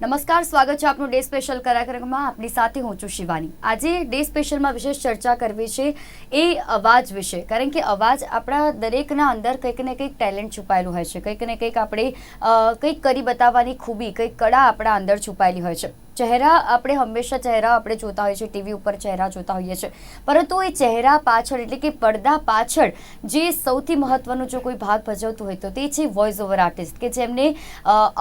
નમસ્કાર, સ્વાગત છે આપનું ડે સ્પેશિયલ કાર્યક્રમમાં આપની સાથે હું છું શિવાની. આજે ડે સ્પેશિયલમાં વિશેષ ચર્ચા કરવી છે એ અવાજ વિશે. કારણ કે અવાજ આપણા દરેકના અંદર કંઈક ને કંઈક ટેલેન્ટ છુપાયેલું હોય છે. કંઈક ને કંઈક આપણે કંઈક કરી બતાવવાની ખૂબી, કંઈક કળા આપણા અંદર છુપાયેલી હોય છે. ચહેરા આપણે હંમેશા ચહેરા આપણે જોતા હોઈએ છીએ, ટીવી ઉપર ચહેરા જોતા હોઈએ છીએ. પરંતુ એ ચહેરા પાછળ એટલે કે પડદા પાછળ જે સૌથી મહત્વનો જો કોઈ ભાગ ભજવતું હોય તો તે છે વોઇસ ઓવર આર્ટિસ્ટ કે જેમને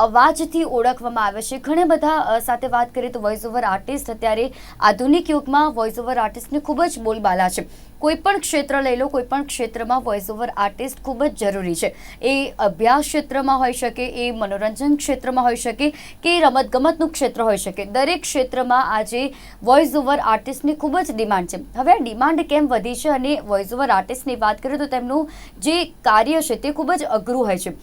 અવાજથી ઓળખવામાં આવે છે. ઘણા બધા સાથે વાત કરીએ તો વોઇસ ઓવર આર્ટિસ્ટ અત્યારે આધુનિક યુગમાં વોઇસ ઓવર આર્ટિસ્ટની ખૂબ જ બોલબાલા છે. કોઈ પણ ક્ષેત્ર લઈ લો કોઈ પણ ક્ષેત્રમાં વોઇસ ઓવર આર્ટિસ્ટ ખૂબ જ જરૂરી છે. એ અભ્યાસ ક્ષેત્રમાં હોઈ શકે, એ મનોરંજન ક્ષેત્રમાં હોઈ શકે, કે રમતગમતનું ક્ષેત્ર હોઈ શકે. દરેક ક્ષેત્રમાં આજે વોઇસ ઓવર આર્ટિસ્ટની ખૂબ જ ડિમાન્ડ છે. હવે આ ડિમાન્ડ કેમ વધી છે અને વોઇસ ઓવર આર્ટિસ્ટની વાત કરીએ તો તેમનું જે કાર્ય છે તે ખૂબ જ અઘરું હોય છે.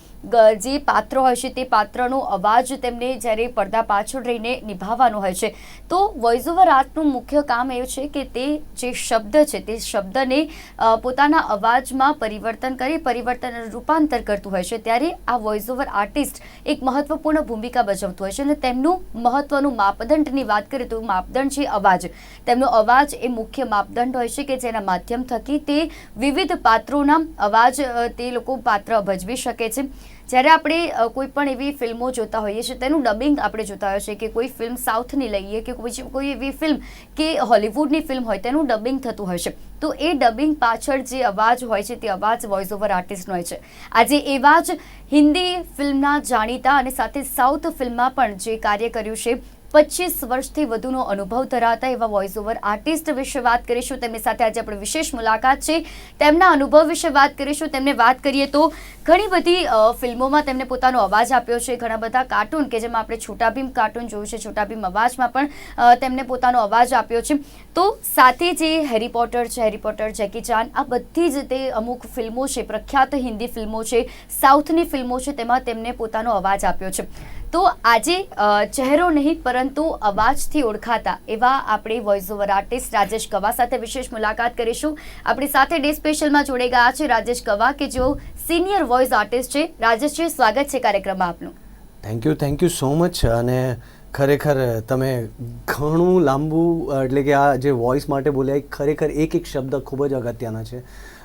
જે પાત્ર હોય છે તે પાત્રનો અવાજ તેમને જ્યારે પડદા પાછળ રહીને નિભાવવાનો હોય છે. તો વોઇસ ઓવર આર્ટનું મુખ્ય કામ એ છે કે તે જે શબ્દ છે તે શબ્દને પોતાના અવાજમાં પરિવર્તન કરી પરિવર્તન રૂપાંતર કરતું હોય છે. ત્યારે આ વોઇસ ઓવર આર્ટિસ્ટ એક મહત્વપૂર્ણ ભૂમિકા ભજવતું હોય છે અને તેમનું મહત્વનું માપદંડની વાત કરીએ તો માપદંડ છે અવાજ. તેમનો અવાજ એ મુખ્ય માપદંડ હોય છે કે જેના માધ્યમ થકી તે વિવિધ પાત્રોના અવાજ તે લોકો પાત્ર ભજવી શકે છે. જ્યારે આપણે કોઈ પણ એવી ફિલ્મો જોતા હોઈએ છીએ, તેનું ડબિંગ આપણે જોતા હોઈએ છીએ કે કોઈ ફિલ્મ સાઉથની લઈએ કે કોઈ કોઈ એવી ફિલ્મ કે હોલિવૂડની ફિલ્મ હોય, તેનું ડબિંગ થતું હોય છે. તો એ ડબિંગ પાછળ જે અવાજ હોય છે, તે અવાજ વોઇસ ઓવર આર્ટિસ્ટનો હોય છે. આજે એવા જ હિન્દી ફિલ્મના જાણીતા અને સાથે સાઉથ ફિલ્મમાં પણ જે કાર્ય કર્યું છે પચીસ વર્ષથી વધુનો અનુભવ ધરાવતા એવા વોઇસ ઓવર આર્ટિસ્ટ વિશે વાત કરીશું. તેમની સાથે આજે આપણે વિશેષ મુલાકાત છે. તેમના અનુભવ વિશે વાત કરીશું. તેમને વાત કરીએ તો ઘણી બધી ફિલ્મોમાં તેમને પોતાનો અવાજ આપ્યો છે. ઘણા બધા કાર્ટૂન કે જેમાં આપણે છોટા ભીમ કાર્ટૂન જોયું છે છોટા ભીમ અવાજમાં પણ તેમણે પોતાનો અવાજ આપ્યો છે. તો સાથે જે હેરી પોટર છે હેરી પોટર જેકી ચાન આ બધી જ તે અમુક ફિલ્મો છે, પ્રખ્યાત હિન્દી ફિલ્મો છે, સાઉથની ફિલ્મો છે, તેમાં તેમને પોતાનો અવાજ આપ્યો છે. તો આજે ચહેરો નહીં, પરંતુ અવાજથી ઓળખાતા એવા આપણે વોઇસ ઓવર આર્ટિસ્ટ રાજેશ કવા સાથે વિશેષ મુલાકાત કરીશું. આપણી સાથે ડે સ્પેશિયલમાં જોડે ગયા છે રાજેશ કવા કે જેઓ સિનિયર વોઇસ આર્ટિસ્ટ છે. રાજેશજી, સ્વાગત છે કાર્યક્રમમાં આપનું. Thank you thank you so much અને ખરેખર, તમે ઘણું લાંબુ એટલે કે આ જે વોઇસ માટે બોલ્યા ખરેખર એક એક શબ્દ ખૂબ જ અગત્યના છે.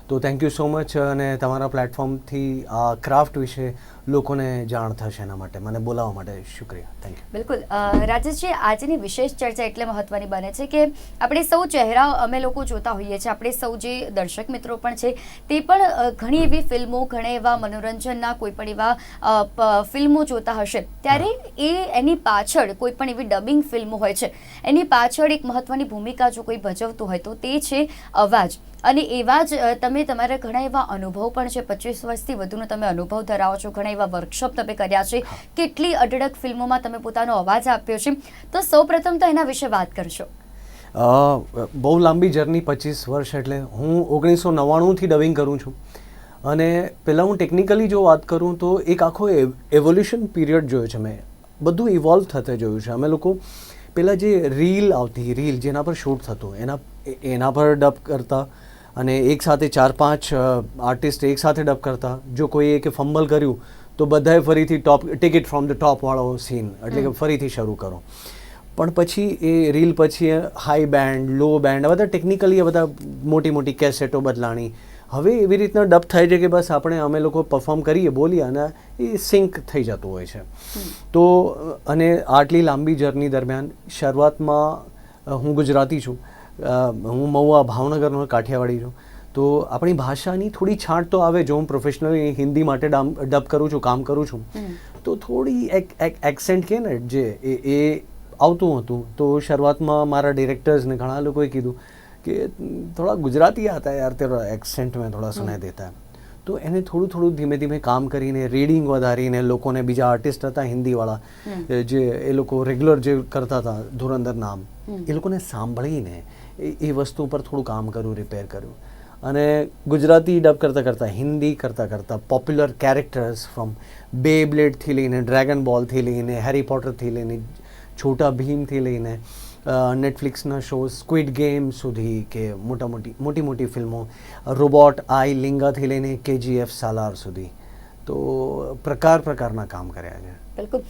તો થેન્ક યુ સો મચ અને તમારા પ્લેટફોર્મથી આ ક્રાફ્ટ વિશે લોકોને જાણ થશે એના માટે. મને બોલાવવા માટે શુક્રિયા. થેન્ક યુ બિલકુલ. રાજેશજી, આજની વિશેષ ચર્ચા એટલે મહત્વની બને છે કે આપણે સૌ ચહેરાઓ અમે લોકો જોતા હોઈએ છીએ. આપણે સૌ જે દર્શક મિત્રો પણ છે, તે પણ ઘણી એવી ફિલ્મો, ઘણા એવા મનોરંજનના કોઈ પણ એવા ફિલ્મો જોતા હશે. ત્યારે એ એની પાછળ કોઈ પણ એવી ડબિંગ ફિલ્મો હોય છે, એની પાછળ એક મહત્વની ભૂમિકા જો કોઈ ભજવતું હોય તો તે છે અવાજ. અને એવા જ તમે તમારા ઘણા એવા અનુભવ પણ છે. પચીસ વર્ષથી વધુનો તમે અનુભવ ધરાવો છો, ઘણા એવા વર્કશોપ તમે કર્યા છે. કેટલી અઢળક ફિલ્મોમાં તમે પોતાનો અવાજ આપ્યો છે. તો સૌપ્રથમ તો એના વિશે વાત કરશો. બહુ લાંબી જર્ની પચીસ વર્ષ એટલે હું ઓગણીસો નવ્વાણુંથી ડવિંગ કરું છું. અને પહેલાં હું ટેકનિકલી જો વાત કરું તો એક આખો એવોલ્યુશન પીરિયડ જોયો છે મેં. બધું ઇવોલ્વ થતે જોયું છે. અમે લોકો પહેલાં જે રીલ આવતી રીલ જેના પર શૂટ થતું, એના એના પર ડબ કરતા અને એક સાથે ચાર પાંચ આર્ટિસ્ટ એક સાથે ડબ કરતા. જો કોઈએ કે ફંબલ કર્યું તો બધાએ ફરીથી ટોપ ટિકિટ ફ્રોમ ધ ટોપવાળો સીન એટલે કે ફરીથી શરૂ કરો. પણ પછી એ રીલ પછી હાઈ બેન્ડ લો બેન્ડ આ બધા ટેકનિકલી આ બધા મોટી મોટી કેસેટો બદલાણી. હવે એવી રીતના ડબ થાય છે કે બસ આપણે અમે લોકો પરફોર્મ કરીએ બોલીએ અને એ સિંક થઈ જતું હોય છે. તો અને આટલી લાંબી જર્ની દરમિયાન શરૂઆતમાં હું ગુજરાતી છું. હું મહુવા ભાવનગરનો કાઠિયાવાડી છું. તો આપણી ભાષાની થોડી છાંટ તો આવે જો હું પ્રોફેશનલી હિન્દી માટે ડબ કરું છું કામ કરું છું. તો થોડી એક એક એક્સેન્ટ કે ને જે એ એ આવતું હતું. તો શરૂઆતમાં મારા ડિરેક્ટર્સને ઘણા લોકોએ કીધું કે થોડા ગુજરાતી હતા યાર તેરો એક્સેન્ટ મેં થોડા સુનાઈ દેતા. તો એને થોડું થોડું ધીમે ધીમે કામ કરીને રીડિંગ વધારીને લોકોને બીજા આર્ટિસ્ટ હતા હિન્દીવાળા જે એ લોકો રેગ્યુલર જે કરતા હતા ધુરંધર નામ એ લોકોને સાંભળીને એ એ વસ્તુ પર થોડું કામ કર્યું રિપેર કર્યું. અને ગુજરાતી ડબ કરતાં કરતાં, હિન્દી કરતાં કરતાં પોપ્યુલર કેરેક્ટર્સ ફ્રોમ બે બ્લેડથી લઈને ડ્રેગન બોલથી લઈને હેરી પોટરથી લઈને છોટા ભીમથી લઈને નેટફ્લિક્સના શો સ્ક્વિડ ગેમ સુધી કે મોટા મોટી મોટી મોટી ફિલ્મો રોબોટ આઈ લિંગાથી લઈને કેજીએફ સાલાર સુધી. તો પ્રકાર પ્રકારના કામ કર્યા છે. બિલકુલ.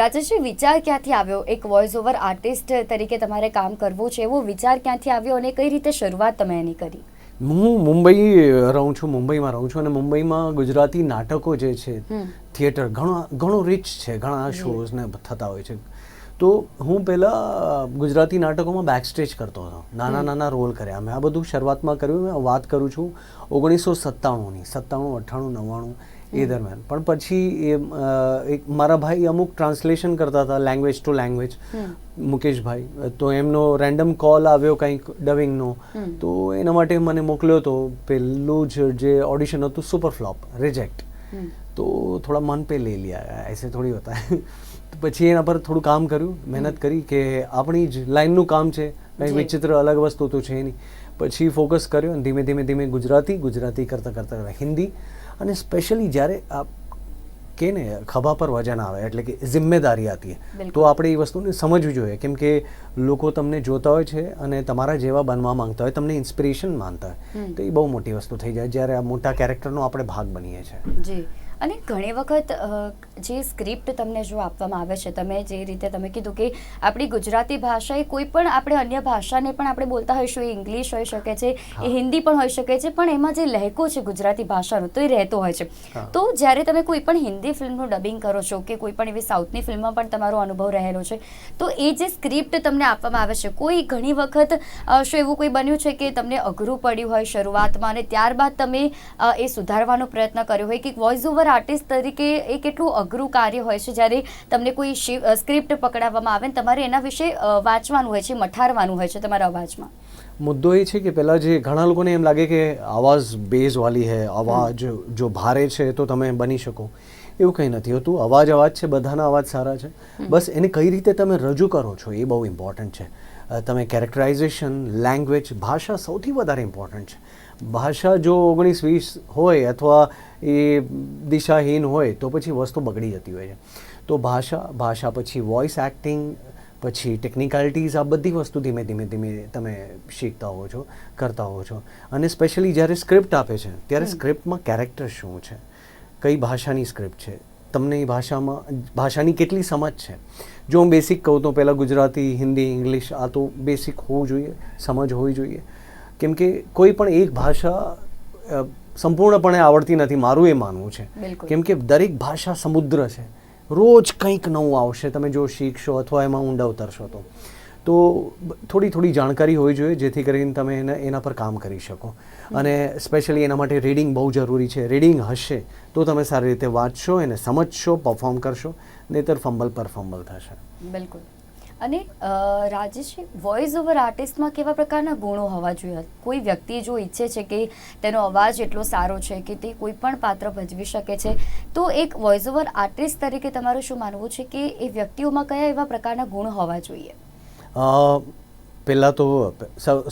રાજેશજી વિચાર ક્યાંથી આવ્યો? એક વોઇસ ઓવર આર્ટિસ્ટ તરીકે તમારે કામ કરવું છે. એવો વિચાર ક્યાંથી આવ્યો અને કઈ રીતે શરૂઆત તમે એની કરી? હું મુંબઈ રહું છું મુંબઈમાં રહું છું અને મુંબઈમાં ગુજરાતી નાટકો જે છે થિયેટર ઘણો ઘણું રીચ છે ઘણા શોઝ ને થતા હોય છે. તો હું પહેલાં ગુજરાતી નાટકોમાં બેક સ્ટેજ કરતો હતો. નાના નાના રોલ કર્યા. મેં આ બધું શરૂઆતમાં કર્યું મેં વાત કરું છું ઓગણીસો સત્તાણુંની સત્તાણું અઠ્ઠાણું નવ્વાણું. એ દરમિયાન. પણ પછી એ એક મારા ભાઈ અમુક ટ્રાન્સલેશન કરતા હતા લેંગ્વેજ ટુ લેંગ્વેજ મુકેશભાઈ તો એમનો રેન્ડમ કોલ આવ્યો કંઈક ડવિંગનો તો એના માટે મને મોકલ્યો હતો પેલું જ જે ઓડિશન હતું સુપર ફ્લોપ રિજેક્ટ તો થોડા મન પે લઈ લીયા એસે થોડી હોતા પછી એના પર થોડું કામ કર્યું મહેનત કરી કે આપણી જ લાઈનનું કામ છે કંઈ વિચિત્ર અલગ વસ્તુ તો છે નહીં. પછી ફોકસ કર્યો ધીમે ધીમે ધીમે ગુજરાતી ગુજરાતી કરતાં કરતાં હિન્દી અને સ્પેશિયલી જ્યારે આ કે ને ખભા પર વજન આવે એટલે કે જિમ્મેદારી આતી તો આપણે એ વસ્તુને સમજવી જોઈએ. કેમ કે લોકો તમને જોતા હોય છે અને તમારા જેવા બનવા માંગતા હોય તમને ઇન્સ્પિરેશન માનતા હોય. તો એ બહુ મોટી વસ્તુ થઈ જાય જ્યારે આ મોટા કેરેક્ટરનો આપણે ભાગ બનીએ છીએ. જી. અને ઘણી વખત જે સ્ક્રિપ્ટ તમને જો આપવામાં આવે છે તમે જે રીતે તમે કીધું કે આપણી ગુજરાતી ભાષા એ કોઈ પણ આપણે અન્ય ભાષાને પણ આપણે બોલતા હોઈશું એ ઇંગ્લિશ હોઈ શકે છે એ હિન્દી પણ હોઈ શકે છે પણ એમાં જે લહેકો છે ગુજરાતી ભાષાનો તો એ રહેતો હોય છે. તો જ્યારે તમે કોઈ પણ હિન્દી ફિલ્મનું ડબિંગ કરો છો કે કોઈ પણ એવી સાઉથની ફિલ્મમાં પણ તમારો અનુભવ રહેલો છે તો એ જે સ્ક્રિપ્ટ તમને આપવામાં આવે છે કોઈ ઘણી વખત શું એવું કોઈ બન્યું છે કે તમને અઘરું પડ્યું હોય શરૂઆતમાં અને ત્યારબાદ તમે એ સુધારવાનો પ્રયત્ન કર્યો હોય કે વોઇસ ઓવર આર્ટિસ્ટ તરીકે એ કેટલું અઘરું કાર્ય હોય છે? જ્યારે તમને કોઈ સ્ક્રિપ્ટ પકડાવવામાં આવે ને તમારે એના વિશે વાંચવાનું હોય છે મઠારવાનું હોય છે તમારા અવાજમાં? મુદ્દો એ છે કે પહેલાં જે ઘણા લોકોને એમ લાગે કે આવાજ બેઝવાળી હે અવાજ જો ભારે છે તો તમે બની શકો. એવું કંઈ નથી હોતું. અવાજ અવાજ છે બધાના અવાજ સારા છે. બસ એને કઈ રીતે તમે રજૂ કરો છો એ બહુ ઇમ્પોર્ટન્ટ છે. તમે કેરેક્ટરાઇઝેશન લેંગ્વેજ ભાષા સૌથી વધારે ઇમ્પોર્ટન્ટ છે. ભાષા જો ઓગણીસ વીસ હોય અથવા એ દિશાહીન હોય તો પછી વસ્તુ બગડી જતી હોય છે. તો ભાષા ભાષા પછી વોઇસ એક્ટિંગ પછી ટેકનિકાલિટીઝ આ બધી વસ્તુ ધીમે ધીમે ધીમે તમે શીખતા હો છો કરતા હો છો. અને સ્પેશિયલી જ્યારે સ્ક્રિપ્ટ આપે છે ત્યારે સ્ક્રિપ્ટમાં કેરેક્ટર શું છે? કઈ ભાષાની સ્ક્રિપ્ટ છે? તમને એ ભાષામાં ભાષાની કેટલી સમજ છે? જો હું બેસિક કહું તો પહેલાં ગુજરાતી હિન્દી ઇંગ્લિશ આ તો બેસિક હોવું જોઈએ સમજ હોવી જોઈએ. કેમ કે કોઈ પણ એક ભાષા સંપૂર્ણપણે આવડતી નથી મારું એ માનવું છે. કેમ કે દરેક ભાષા સમુદ્ર છે. રોજ કંઈક નવું આવશે તમે જો શીખશો અથવા એમાં ઊંડા ઉતરશો તો. તો થોડી થોડી જાણકારી હોવી જોઈએ જેથી કરીને તમે એને એના પર કામ કરી શકો. અને સ્પેશિયલી એના માટે રીડિંગ બહુ જરૂરી છે. રીડિંગ હશે તો તમે સારી રીતે વાંચશો એને સમજશો પરફોર્મ કરશો નહીતર ફંબલ પર ફંબલ થશે. બિલકુલ. અને અ, વોઇસ ઓવર આર્ટિસ્ટમાં કેવા પ્રકારના ગુણો હોવા જોઈએ? કોઈ વ્યક્તિ જો ઈચ્છે છે કે તેનો અવાજ એટલો સારો છે કે તે કોઈ પણ પાત્ર ભજવી શકે છે તો એક વોઇસ ઓવર આર્ટિસ્ટ તરીકે તમારું શું માનવું છે કે એ વ્યક્તિઓમાં કયા એવા પ્રકારના ગુણ હોવા જોઈએ? પહેલાં તો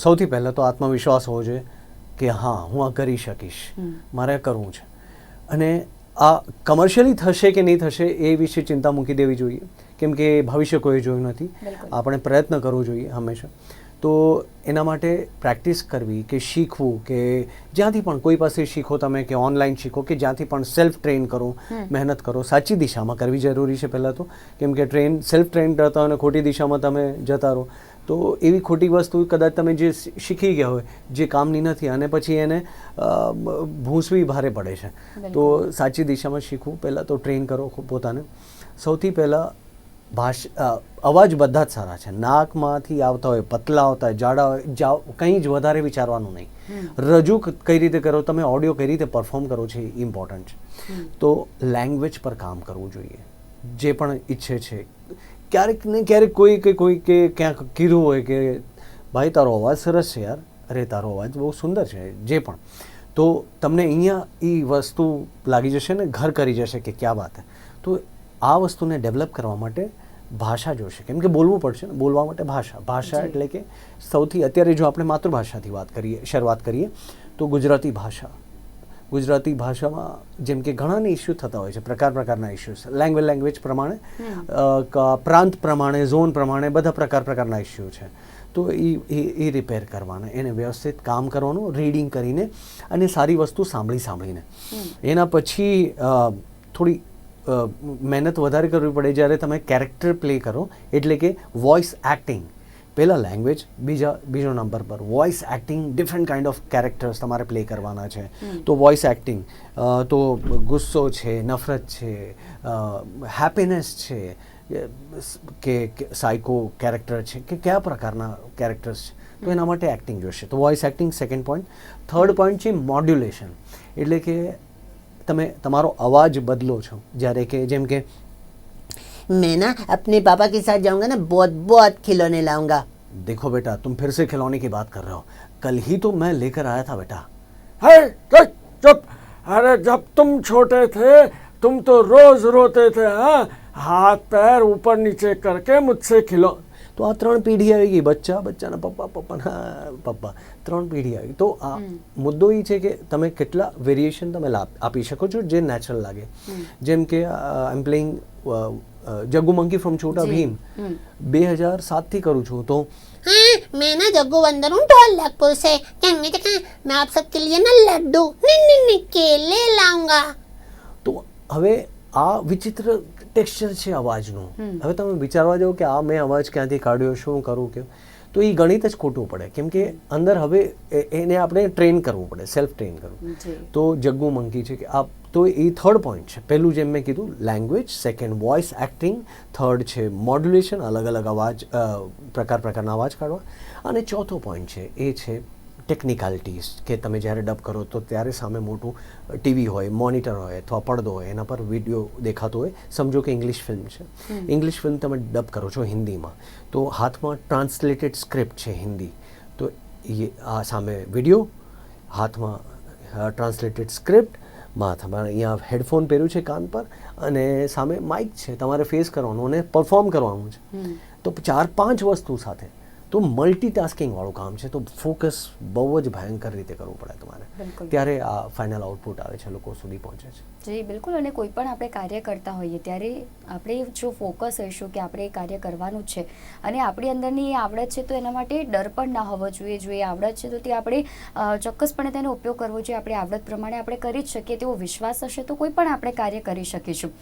સૌથી પહેલાં તો આત્મવિશ્વાસ હોવો જોઈએ કે હા હું આ કરી શકીશ. મારે કરવું છે. અને આ કમર્શિયલી થશે કે નહીં થશે એ વિશે ચિંતા મૂકી દેવી જોઈએ. કેમ કે ભવિષ્ય કોઈ જોયું નથી. આપણે પ્રયત્ન કરવો જોઈએ હંમેશા. તો એના માટે પ્રેક્ટિસ કરવી કે શીખવું કે જ્યાંથી પણ કોઈ પાસે શીખો તમે કે ઓનલાઈન શીખો કે જ્યાંથી પણ સેલ્ફ ટ્રેન કરો મહેનત કરો સાચી દિશામાં કરવી જરૂરી છે પહેલાં તો. કેમ કે ટ્રેન સેલ્ફ ટ્રેન કરતા અને ખોટી દિશામાં તમે જતા રહો. તો એવી ખોટી વસ્તુ કદાચ તમે જે શીખી ગયા હોય જે કામની નથી અને પછી એને ભૂંસવી ભારે પડે છે. તો સાચી દિશામાં શીખવું પહેલાં તો ટ્રેન કરો પોતાને. સૌથી પહેલાં ભાષ અવાજ બધા જ સારા છે. નાકમાંથી આવતા હોય પતલા આવતા હોય જાડા હોય જાઓ કંઈ જ વધારે વિચારવાનું નહીં. રજૂ કઈ રીતે કરો તમે ઓડિયો કઈ રીતે પરફોર્મ કરો છો એ ઇમ્પોર્ટન્ટ છે. તો લેંગ્વેજ પર કામ કરવું જોઈએ. જે પણ ઈચ્છે છે. ક્યારેક ને ક્યારેક કોઈ કે કોઈ કે ક્યાંક કીધું હોય કે ભાઈ તારો અવાજ સરસ છે યાર. અરે તારો અવાજ બહુ સુંદર છે. જે પણ. તો તમને અહીંયા એ વસ્તુ લાગી જશે ને ઘર કરી જશે કે ક્યાં વાત તો આ વસ્તુને ડેવલપ કરવા માટે ભાષા જોશે. કેમ કે બોલવું પડશે ને બોલવા માટે ભાષા. ભાષા એટલે કે સૌથી અત્યારે જો આપણે માતૃભાષાથી વાત કરીએ શરૂઆત કરીએ તો ગુજરાતી ભાષા. ગુજરાતી ભાષામાં જેમ કે ઘણાને ઇસ્યુ થતા હોય છે પ્રકાર પ્રકારના ઇસ્યુઝ લેંગ્વેજ લેંગ્વેજ પ્રમાણે ક- પ્રાંત પ્રમાણે ઝોન પ્રમાણે બધા પ્રકાર પ્રકારના ઇસ્યુ છે. તો એ એ એ રિપેર કરવાના એને વ્યવસ્થિત કામ કરવાનું રીડિંગ કરીને અને સારી વસ્તુ સાંભળી સાંભળીને. એના પછી થોડી મહેનત વધારે કરવી પડે જ્યારે તમે કેરેક્ટર પ્લે કરો એટલે કે વોઇસ એક્ટિંગ પહેલાં લેંગ્વેજ બીજા બીજો નંબર પર. Voice acting different kind of characters તમારે પ્લે કરવાના છે. તો વોઇસ એક્ટિંગ તો ગુસ્સો છે નફરત છે હેપીનેસ છે કે સાયકો કેરેક્ટર છે કે કયા પ્રકારના કેરેક્ટર્સ છે. તો એના માટે એક્ટિંગ જોઈશે તો voice acting second point third point છે મોડ્યુલેશન એટલે કે તમે તમારો અવાજ બદલો છો જ્યારે કે જેમ કે मैं ना अपने पापा के साथ जाऊंगा ना बहुत बहुत खिलौने लाऊंगा देखो बेटा तुम फिर से खिलौने की बात कर रहे हो कल ही तो मैं लेकर आया था बेटा है चुप चुप अरे जब तुम छोटे थे तुम तो रोज रोते थे हाँ हाथ पैर ऊपर नीचे करके मुझसे खिलो તો આ ત્રણ પેઢી આવી ગઈ બચ્ચા બચ્ચાના પપ્પા પપ્પાના પપ્પા ત્રણ પેઢી આવી તો આ મુદ્દો એ છે કે તમે કેટલા વેરિએશન તમે લાપ- આપી શકો છો જે નેચરલ લાગે જેમ કે I am playing Jaggu monkey from Chhota જી. ભીમ હમ. બે હજાર સાતથી કરું છું તો हाँ मैं ना जग्गू बंदर हूँ ढोलकपुर से कहने तो कहा मैं आप सबके लिए ना लड्डू नहीं नहीं नहीं केले लाऊंगा તો હવે આ વિચિત્ર ટેક્સચર છે અવાજનું. હવે તમે વિચારવા જાઓ કે આ મેં અવાજ ક્યાંથી કાઢ્યો શું કરું કે તો એ ગણિત જ ખોટું પડે. કેમ કે અંદર હવે એ- એને આપણે ટ્રેન કરવું પડે સેલ્ફ ટ્રેન કરવું તો જગ્ગુ મંકી છે કે આ તો એ થર્ડ પોઈન્ટ છે. પહેલું જેમ મેં કીધું language second voice acting third છે મોડ્યુલેશન અલગ અલગ અવાજ પ્રકાર પ્રકારના અવાજ કાઢવા. અને ચોથો પોઈન્ટ છે એ છે ટેકનિકાલિટીઝ કે તમે જ્યારે ડબ કરો તો ત્યારે સામે મોટું ટીવી હોય મોનિટર હોય અથવા પડદો હોય એના પર વીડિયો દેખાતો હોય. સમજો કે ઇંગ્લિશ ફિલ્મ છે. ઇંગ્લિશ ફિલ્મ તમે ડબ કરો છો હિન્દીમાં તો હાથમાં ટ્રાન્સલેટેડ સ્ક્રિપ્ટ છે હિન્દી. તો એ આ સામે વીડિયો હાથમાં ટ્રાન્સલેટેડ સ્ક્રિપ્ટ માથામાં અહીંયા હેડફોન પહેર્યું છે કાન પર અને સામે માઇક છે. તમારે ફેસ કરવાનું અને પરફોર્મ કરવાનું છે. તો ચાર પાંચ વસ્તુ સાથે તો મલ્ટીટાસ્કિંગવાળું કામ છે તો ફોકસ બહુ જ ભયંકર રીતે કરવું પડે તમારે. ત્યારે આ ફાઇનલ આઉટપુટ આવે છે લોકો સુધી પહોંચે છે. જી બિલકુલ. અને કોઈ પણ આપણે કાર્ય કરતા હોઈએ ત્યારે આપણે જો ફોકસ હોઈશું કે આપણે એ કાર્ય કરવાનું છે. અને આપણી અંદરની એ આવડત છે તો એના માટે ડર પણ ના હોવો જોઈએ. જો એ આવડત છે તો તે આપણે ચોક્કસપણે તેનો ઉપયોગ કરવો જોઈએ. આપણી આવડત પ્રમાણે આપણે કરી જ શકીએ. તેવો વિશ્વાસ હશે તો કોઈ પણ આપણે કાર્ય કરી શકીશું.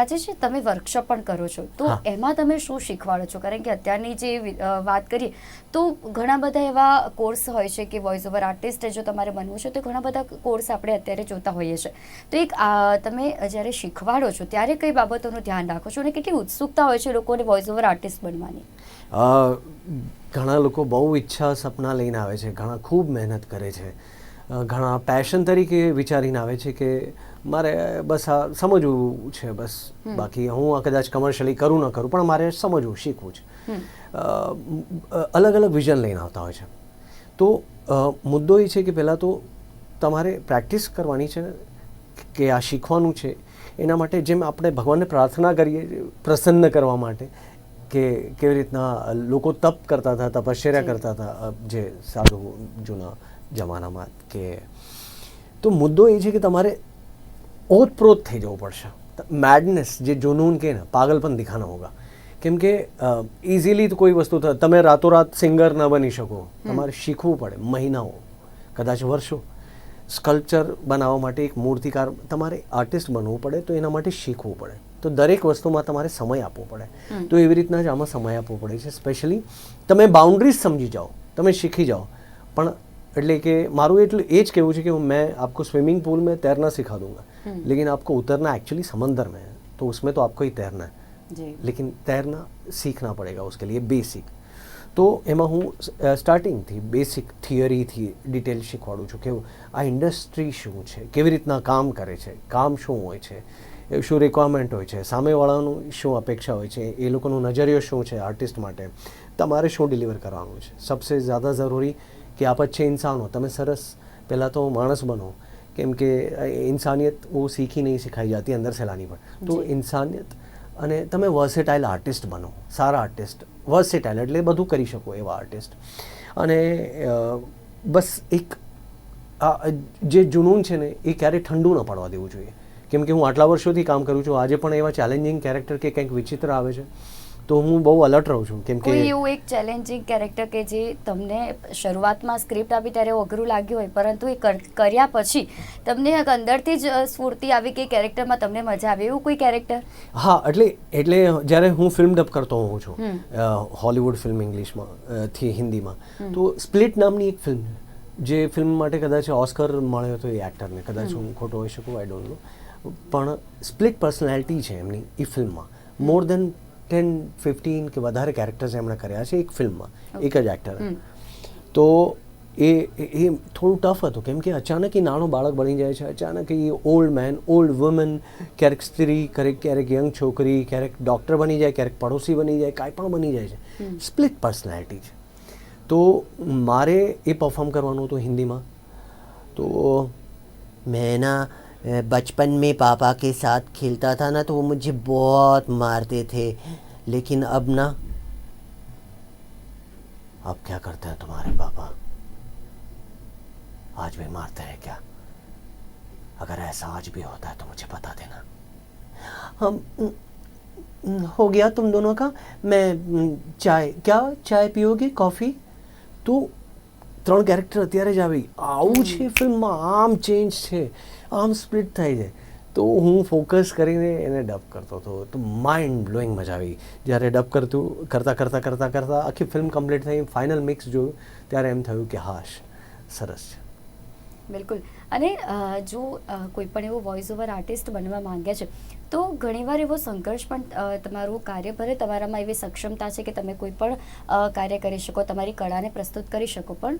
રાજેશજી તમે વર્કશોપ પણ કરો છો. તો એમાં તમે શું શીખવાડો છો? કારણ કે અત્યારની જે વાત કરીએ, તો ઘણા બધા એવા કોર્સ હોય છે કે વોઇસ ઓવર આર્ટિસ્ટ જો તમારે બનવું છે, તો ઘણા બધા કોર્સ આપણે અત્યારે જોતા હોઈએ છીએ તો એક તમે જ્યારે શીખવાડો છો, ત્યારે કઈ બાબતોનું ધ્યાન રાખો છો અને કેટલી ઉત્સુકતા હોય છે લોકોને વોઇસ ઓવર આર્ટિસ્ટ બનવાની? ઘણા લોકો બહુ ઈચ્છા સપના લઈને આવે છે, ઘણા ખૂબ મહેનત કરે છે. ઘણા પેશન તરીકે વિચારીને આવે છે કે મારે બસ આ સમજવું છે બસ. બાકી હું આ કદાચ કમર્શિયલી કરું ન કરું પણ મારે સમજવું શીખવું છે. અલગ અલગ વિઝન લઈને આવતા હોય છે. તો મુદ્દો એ છે કે પહેલાં તો તમારે પ્રેક્ટિસ કરવાની છે કે આ શીખવાનું છે એના માટે જેમ આપણે ભગવાનને પ્રાર્થના કરીએ પ્રસન્ન કરવા માટે કે કેવી રીતના લોકો તપ કરતા હતા તપશ્ચર્યા કરતા હતા જે સાધુ જૂના જમાનામાં કે તો મુદ્દો એ છે કે તમારે ઓતપ્રોત થઈ જવું પડશે. મેડનેસ જે જુનૂન કે ને પાગલપન દેખાના હોગા. કેમ કે ઇઝીલી તો કોઈ વસ્તુ થાય તમે રાતોરાત સિંગર ન બની શકો. તમારે શીખવું પડે મહિનાઓ કદાચ વર્ષો. સ્કલ્પચર બનાવવા માટે એક મૂર્તિકાર તમારે આર્ટિસ્ટ બનવું પડે તો એના માટે શીખવું પડે. તો દરેક વસ્તુમાં તમારે સમય આપવો પડે. તો એવી રીતના જ આમાં સમય આપવો પડે છે. સ્પેશિયલી તમે બાઉન્ડ્રીઝ સમજી જાઓ તમે શીખી જાઓ. પણ એટલે કે મારું એટલું એ જ કહેવું છે કે मैं आपको स्विमिंग पूल में तैरना सिखा दूंगा लेकिन आपको उतरना एक्चुअली समंदर में है तो उसमें तो आपको ही तैरना है જી लेकिन तैरना सीखना पड़ेगा उसके लिए बेसिक તો એમાં હું સ્ટાર્ટિંગથી બેસિક થિયરીથી ડિટેલ શીખવાડું છું કે આ ઇન્ડસ્ટ્રી શું છે કેવી રીતના કામ કરે છે કામ શું હોય છે એ શું રિક્વાયરમેન્ટ હોય છે સામેવાળાનું શું અપેક્ષા હોય છે એ લોકોનો નજરિયો શું છે આર્ટિસ્ટ માટે તમારે શું ડિલિવર કરવાનું છે સબસે જ્યાદા જરૂરી કે આપ અચ્છે ઇન્સાન હો તમે સરસ. પહેલાં તો માણસ બનો. કેમ કે ઇન્સાનિયત વો શીખી નહીં શીખાઈ જતી અંદર સેલાની પણ. તો ઇન્સાનિયત અને તમે વર્સેટાઇલ આર્ટિસ્ટ બનો. સારા આર્ટિસ્ટ વર્સેટાઇલ એટલે બધું કરી શકો એવા આર્ટિસ્ટ અને બસ એક આ જે જુનૂન છે ને એ ક્યારેય ઠંડુ ન પડવા દેવું જોઈએ. કેમ કે હું આટલા વર્ષોથી કામ કરું છું આજે પણ એવા ચેલેન્જિંગ કેરેક્ટર કે કંઈક વિચિત્ર આવે છે. તો હું બહુ અલર્ટ રહું છું કેમ કે એવું એક ચેલેન્જિંગ કેરેક્ટર કે જે તમને શરૂઆતમાં સ્ક્રિપ્ટ આપી ત્યારે અઘરું લાગ્યું હોય પરંતુ એ કર્યા પછી તમને અંદરથી જ સ્ફૂર્તિ આવી કે કેરેક્ટરમાં તમને મજા આવે એવું કોઈ કેરેક્ટર હા એટલે એટલે જ્યારે હું ફિલ્મ ડબ કરતો હોઉં છું. હોલિવૂડ ફિલ્મ ઇંગ્લિશમાં થી હિન્દીમાં તો સ્પ્લિટ નામની એક ફિલ્મ જે ફિલ્મ માટે કદાચ ઓસ્કર મળ્યો હતો એ એક્ટરને કદાચ હું ખોટો હોઈ શકું આઈ ડોન્ટ નો પણ સ્પ્લિટ પર્સનાલિટી છે એમની એ ફિલ્મમાં મોર દેન ટેન ફિફ્ટીન કે વધારે કેરેક્ટર્સ એમણે કર્યા છે એક ફિલ્મમાં એક જ એક્ટર તો એ એ થોડું ટફ હતું કેમ કે અચાનક એ નાનો બાળક બની જાય છે અચાનક એ ઓલ્ડ મેન ઓલ્ડ વુમન ક્યારેક સ્ત્રી ક્યારેક ક્યારેક યંગ છોકરી ક્યારેક ડૉક્ટર બની જાય ક્યારેક પડોશી બની જાય કાંઈ પણ બની જાય છે. સ્પ્લિટ પર્સનાલિટી છે. તો મારે એ પરફોર્મ કરવાનું હતું હિન્દીમાં. તો મેં એના बचपन में पापा के साथ खेलता था ना तो वो मुझे बहुत मारते थे लेकिन अब ना अब क्या करते हैं तुम्हारे पापा आज भी मारते हैं क्या अगर ऐसा आज भी होता है तो मुझे बता देना हम न, हो गया तुम दोनों का मैं न, चाय क्या चाय पियोगे कॉफ़ी તો ત્રણ કેરેક્ટર અત્યારે જ આવી આવું છે ફિલ્મમાં આમ ચેન્જ છે આમ સ્પ્લિટ થાય છે. તો હું ફોકસ કરીને એને ડબ કરતો હતો. તો માઇન્ડ બ્લોઈંગ મજા આવી. જ્યારે ડબ કરતું, કરતાં કરતાં કરતાં કરતાં આખી ફિલ્મ કમ્પ્લીટ થઈ ફાઇનલ મિક્સ જોયું, ત્યારે એમ થયું કે હાશ, સરસ છે. બિલકુલ. અને જો કોઈ પણ એવો વોઇસ ઓવર આર્ટિસ્ટ બનવા માંગે છે તો ઘણીવાર એવો સંઘર્ષ પણ તમારું કાર્ય ભરે તમારામાં એવી સક્ષમતા છે કે તમે કોઈ પણ કાર્ય કરી શકો, તમારી કળાને પ્રસ્તુત કરી શકો, પણ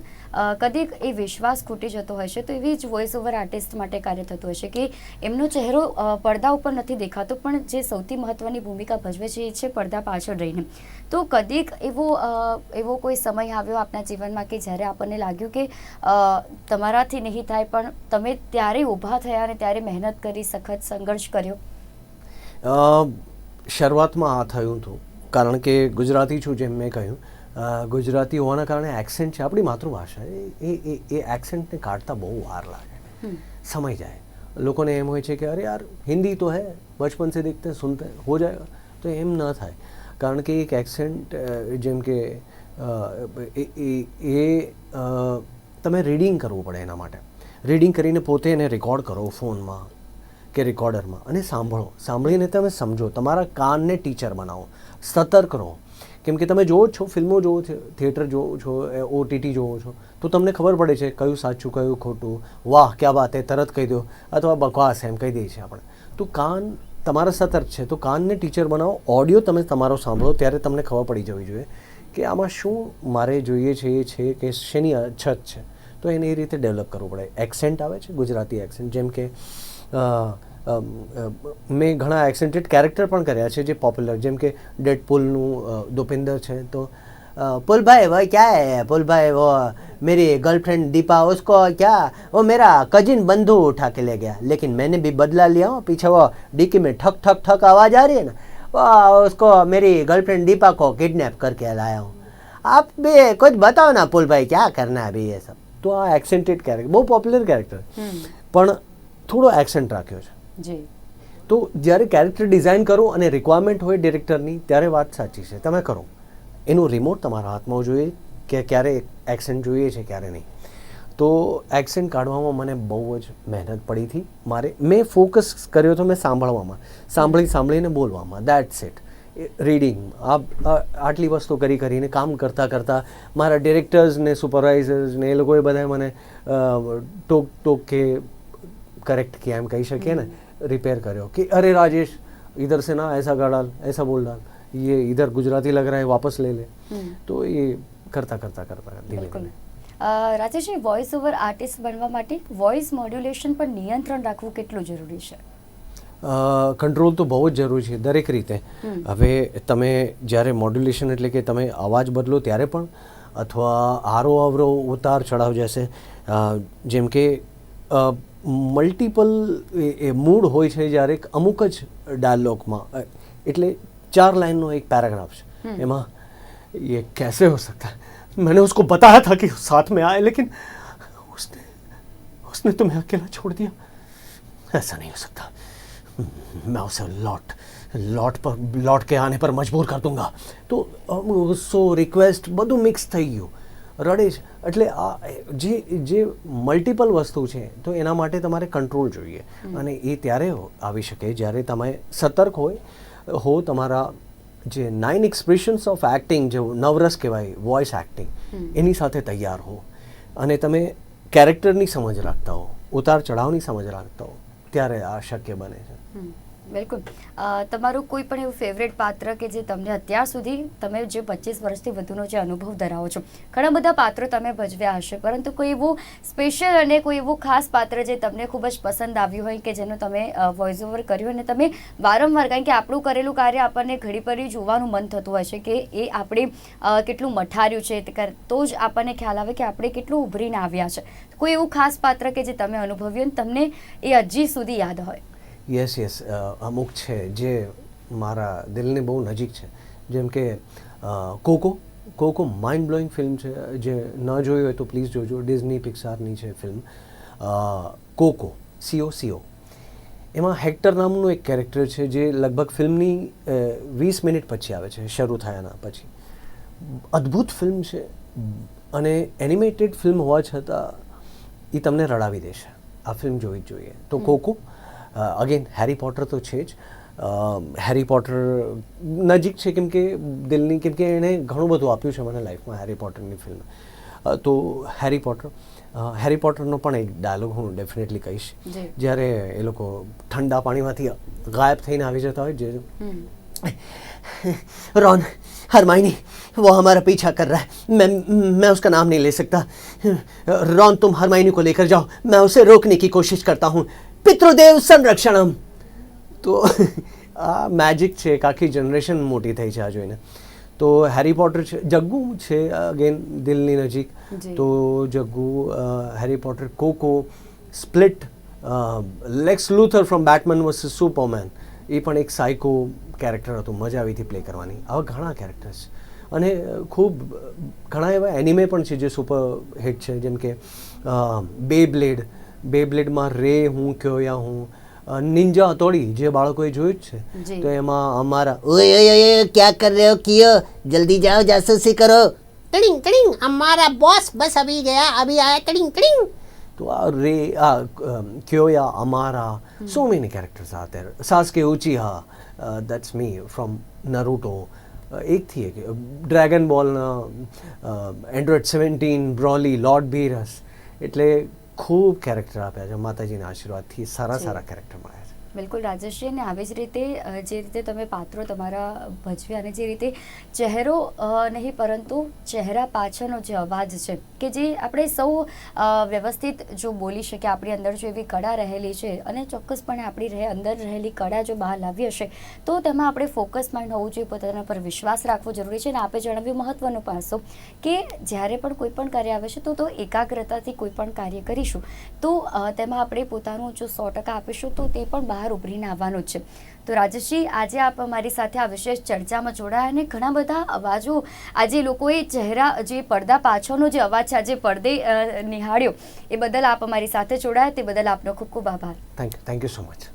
કદીક એ વિશ્વાસ ખૂટી જતો હોય છે તો એવી જ વોઇસ ઓવર આર્ટિસ્ટ માટે કાર્ય થતું હશે કે એમનો ચહેરો પડદા ઉપર નથી દેખાતો, પણ જે સૌથી મહત્વની ભૂમિકા ભજવે છે એ છે પડદા પાછળ રહીને. તો કદીક એવો એવો કોઈ સમય આવ્યો આપના જીવનમાં કે જ્યારે આપણને લાગ્યું કે તમારાથી નહીં થાય પણ તમે ત્યારે ઊભા થયા અને ત્યારે મહેનત કરી, સખત સંઘર્ષ કર્યો? શરૂઆતમાં આ થયું હતું. કારણ કે ગુજરાતી છું જેમ મેં કહ્યું. ગુજરાતી હોવાના કારણે એક્સેન્ટ છે આપણી માતૃભાષા. એ એ એ એક્સેન્ટને કાઢતા બહુ વાર લાગે. સમય જાય. લોકોને એમ હોય છે કે અરે યાર હિન્દી તો હે બચપન સે દેખતે સુનતે હો જાય તો એમ ન થાય. કારણ કે એક એક્સેન્ટ જેમ કે એ તમે રીડિંગ કરવું પડે એના માટે. રીડિંગ કરીને પોતે એને રેકોર્ડ કરો ફોનમાં. કે રેકોર્ડરમાં અને સાંભળો, સાંભળીને તમે સમજો, તમારા કાનને ટીચર બનાવો. સતર્ક રહો. કેમ કે તમે જોવો છો, ફિલ્મો જોવો છો થિયેટર જોવો છો ઓટીટી જોવો છો, તો તમને ખબર પડે છે કયું સાચું, કયું ખોટું. વાહ, ક્યાં વાત હે, તરત કહી દો, અથવા બકવાસ એમ કહી દઈએ છીએ આપણે. તો કાન તમારા સતર્ક છે, તો કાનને ટીચર બનાવો. ઓડિયો તમે તમારો સાંભળો, ત્યારે તમને ખબર પડી જવી જોઈએ કે આમાં શું મારે જોઈએ છે, એ છે કે શેની અછત છે. તો એને એ રીતે ડેવલપ કરવું પડે. એક્સેન્ટ આવે છે, ગુજરાતી એક્સેન્ટ જેમ કે મેં ઘણા એક્સેન્ટેડ કેરેક્ટર પણ કર્યા છે જે પોપ્યુલર જેમ કે ડેડપુલનું દુપિંદર છે તો अ, पुल भाई वो क्या है पुल भाई वो मेरी गर्लफ्रेंड दीपा उसको क्या वो मेरा कजिन बंधु उठा के ले गया लेकिन मैंने भी बदला लिया हूँ पीछे वो डिक्की में ठक ठक ठक आवाज आ रही है ना वो उसको मेरी गर्लफ्रेंड दीपा को किडनैप करके लाया हूँ आप भी कुछ बताओ ना पुल भाई क्या करना है अभी ये सब તો આ એક્સેન્ટેડ કેરેક્ટર બહુ પોપ્યુલર કેરેક્ટર હમ. પણ થોડો એક્સેન્ટ રાખ્યો છે. જી. તો જ્યારે કેરેક્ટર ડિઝાઇન કરો અને રિક્વાયરમેન્ટ હોય ડિરેક્ટરની ત્યારે વાત સાચી છે. તમે કરો. એનું રિમોટ તમારા હાથમાં જોઈએ કે ક્યારે એક્સેન્ટ જોઈએ છે ક્યારે નહીં. તો એક્સેન્ટ કાઢવામાં મને બહુ જ મહેનત પડી હતી. મારે મેં ફોકસ કર્યો હતો મેં સાંભળવામાં. સાંભળી સાંભળીને બોલવામાં. દેટ્સ ઇટ રીડિંગ આ આ- આટલી વસ્તુ કરી કરીને કામ કરતાં કરતાં મારા ડિરેક્ટર્સને સુપરવાઇઝર્સને એ લોકોએ બધાએ મને ટોક ટોક કે करेक्ट किया हम कही શકીએ ને रिपेयर કર્યો कि अरे राजेश इधर से ना ऐसा गा डाल ऐसा बोल डाल ये इधर गुजराती लग रहा है वापस ले ले હમ. तो ये करता करता करता धीमे બિલકુલ धीमे અ, રાજેશજી વોઇસ ઓવર આર્ટિસ્ટ બનવા માટે વોઇસ મોડ્યુલેશન પર નિયંત્રણ રાખવું કેટલું જરૂરી છે કંટ્રોલ તો બહુ જ જરૂરી છે દરેક રીતે હમ. હવે તમે જ્યારે મોડ્યુલેશન એટલે કે તમે અવાજ બદલો ત્યારે પણ અથવા આરો આવરો ઉતાર ચઢાવ જશે અ, જેમ કે મલ્ટિપલ એ મૂડ હોય છે જ્યારે એક અમુક જ ડાયલોગમાં અ, એટલે ચાર લાઇનનો એક પેરેગ્રાફ છે હમ. એમાં ये कैसे हो सकता है मैंने उसको बताया था कि साथ में आए लेकिन उसने उसने तुम्हें अकेला छोड़ दिया ऐसा नहीं हो सकता मैं उसे लौट लौट पर लौट के आने पर मजबूर कर दूंगा તો અમ, ગુસ્સો રિક્વેસ્ટ બધું મિક્સ થઈ ગયું રડે છે. એટલે આ જે જે મલ્ટિપલ વસ્તુ છે તો એના માટે તમારે કંટ્રોલ જોઈએ. અને એ ત્યારે આવી શકે જ્યારે તમે સતર્ક હોય હો તમારા જે નાઇન એક્સપ્રેશન્સ ઓફ એક્ટિંગ જે નવરસ કહેવાય વોઇસ એક્ટિંગ એની સાથે તૈયાર હો. અને તમે કેરેક્ટરની સમજ રાખતા હો. ઉતાર ચઢાવની સમજ રાખતા હો. ત્યારે આ શક્ય બને છે. બિલકુલ. તમારું કોઈ પણ એવું ફેવરેટ પાત્ર કે જે તમને અત્યાર સુધી તમે જે પચીસ વર્ષથી વધુનો જે અનુભવ ધરાવો છો, ઘણા બધા પાત્રો તમે ભજવ્યા હશે, પરંતુ કોઈ એવું સ્પેશિયલ અને કોઈ એવું ખાસ પાત્ર જે તમને ખૂબ જ પસંદ આવ્યું હોય કે જેનું તમે વોઇસ ઓવર કર્યું અને તમે વારંવાર, કારણ કે આપણું કરેલું કાર્ય આપણને ઘડી પડી જોવાનું મન થતું હોય છે કે એ આપણે કેટલું મઠાર્યું છે, તે જ આપણને ખ્યાલ આવે કે આપણે કેટલું ઉભરીને આવ્યા છે. કોઈ એવું ખાસ પાત્ર કે જે તમે અનુભવ્યું અને તમને એ હજી સુધી યાદ હોય. યસ યસ અમુક છે જે મારા દિલની બહુ નજીક છે. જેમ કે Coco Coco mind blowing film છે. જે ન જોઈ હોય તો પ્લીઝ જોજો. ડિઝની પિક્સારની છે film Coco C O C Hector નામનું એક કેરેક્ટર છે જે લગભગ ફિલ્મની વીસ મિનિટ પછી આવે છે. શરૂ થયાના પછી. અદ્ભુત ફિલ્મ છે અને એનિમેટેડ ફિલ્મ હોવા છતાં એ તમને રડાવી દેશે. આ ફિલ્મ જોવી જ જોઈએ. તો કોકો અગેન હેરી પોટર તો છે જ હેરી પોટર નજીક છે કેમ કે દિલની કેમ કે એણે ઘણું બધું આપ્યું છે મને લાઈફમાં હેરી પોટરની ફિલ્મ અ, તો હેરી પોટર અ, હેરી પોટરનો પણ એક ડાયલોગ હું ડેફિનેટલી કહીશ જી. જ્યારે એ લોકો ઠંડા પાણીમાંથી ગાયબ થઈને આવી જતા હોય જે હમ रॉन हरमाइनी वो हमारा पीछा कर रहा है मैं मैं उसका नाम नहीं ले सकता रॉन तुम हरमाइनी को लेकर जाओ मैं उसे रोकने की कोशिश करता हूँ પિતૃદેવ સંરક્ષણમ. તો આ મેજિક છે એક આખી જનરેશન મોટી થઈ છે આ જોઈને. તો હેરી પોટર છે જગ્ગુ છે અગેન દિલની નજીક. તો Jaggu Harry Potter Coco Split Lex Luthor from Batman versus Superman એ પણ એક સાયકો કેરેક્ટર હતું મજા આવી હતી પ્લે કરવાની. આવા ઘણા કેરેક્ટર્સ અને ખૂબ ઘણા એવા એનિમે પણ છે જે સુપર હિટ છે જેમ કે બે બ્લેડ બેબ્લેડમાં રે હું કયો યા હું નિંજા હથોડી જે બાળકોએ જોયું જ છે. તો એમાં અમારા ઓય ઓય ઓય ક્યાં કર રહ્યો કિયો જલ્દી જાઓ જાસૂસી કરો. ટિંગ ટિંગ અમારા બોસ બસ અભી ગયા અભી આયા ટિંગ ટિંગ તો આ રે આ ક્યોયા અમારા so many characters are there Sasuke Uchiha that's me from Naruto એકથી એક Dragon બોલના Android seventeen Broly Lord Beerus એટલે ખૂબ કેરેક્ટર આપ્યા છે માતાજીના આશીર્વાદથી સારા સારા કેરેક્ટર મળ્યા છે. બિલકુલ રાજેશજી અને આવી જ રીતે જે રીતે તમે પાત્રો તમારા ભજવ્યા અને જે રીતે ચહેરો નહીં પરંતુ ચહેરા પાછળનો જે અવાજ છે કે જે આપણે સૌ વ્યવસ્થિત જો બોલી શકીએ, આપણી અંદર જો એવી કળા રહેલી છે અને ચોક્કસપણે આપણી રહે, અંદર રહેલી કળા જો બહાર લાવી હશે, તો તેમાં આપણે ફોકસ માઇન્ડ હોવું જોઈએ, પોતાના પર વિશ્વાસ રાખવો જરૂરી છે અને આપે જણાવ્યું મહત્વનું પાસો કે જ્યારે પણ કોઈ પણ કાર્ય આવે છે, તો તો એકાગ્રતાથી કોઈ પણ કાર્ય કરીશું. તો તેમાં આપણે પોતાનું જો સો ટકા આપીશું, તો તે પણ બહાર ઉભરીને આવવાનું છે. તો રાજેશજી આજે આપ અમારી સાથે આ વિશેષ ચર્ચામાં જોડાયા અને ઘણા બધા અવાજો આજે લોકોએ ચહેરા જે પડદા પાછળનો જે અવાજ છે આજે પડદે નિહાળ્યો. એ બદલ આપ અમારી સાથે જોડાયા. તે બદલ આપનો ખૂબ ખૂબ આભાર. Thank you thank you so much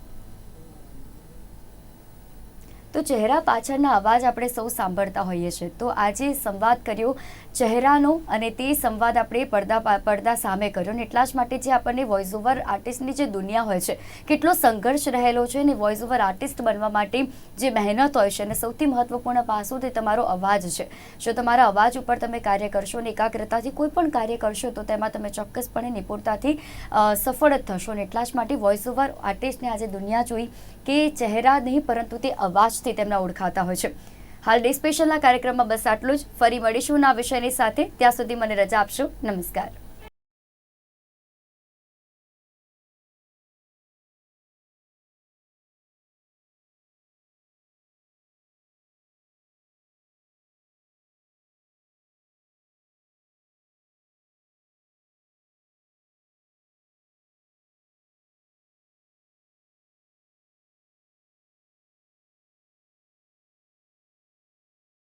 તો ચહેરા પાછળના અવાજ આપણે સૌ સાંભળતા હોઈએ છીએ. તો આજે સંવાદ કર્યો ચહેરાનો અને તે સંવાદ આપણે પડદા પડદા સામે કર્યો અને એટલા જ માટે જે આપણને વોઇસ ઓવર આર્ટિસ્ટની જે દુનિયા હોય છે, કેટલો સંઘર્ષ રહેલો છે અને વોઇસ ઓવર આર્ટિસ્ટ બનવા માટે જે મહેનત હોય છે અને સૌથી મહત્વપૂર્ણ પાસું તે તમારો અવાજ છે. જો તમારા અવાજ ઉપર તમે કાર્ય કરશો અને એકાગ્રતાથી કોઈ પણ કાર્ય કરશો તો તેમાં તમે ચોક્કસપણે નિપુણતાથી સફળ જ થશો અને એટલા જ માટે વોઇસ ઓવર આર્ટિસ્ટને આજે દુનિયા જોઈ કે ચહેરા નહીં પરંતુ તે અવાજથી તેમના ઓળખાતા હોય છે. હાલ ડે કાર્યક્રમમાં બસ આટલું જ. ફરી મળીશું આ વિષયની સાથે. ત્યાં સુધી મને રજા આપશો. નમસ્કાર.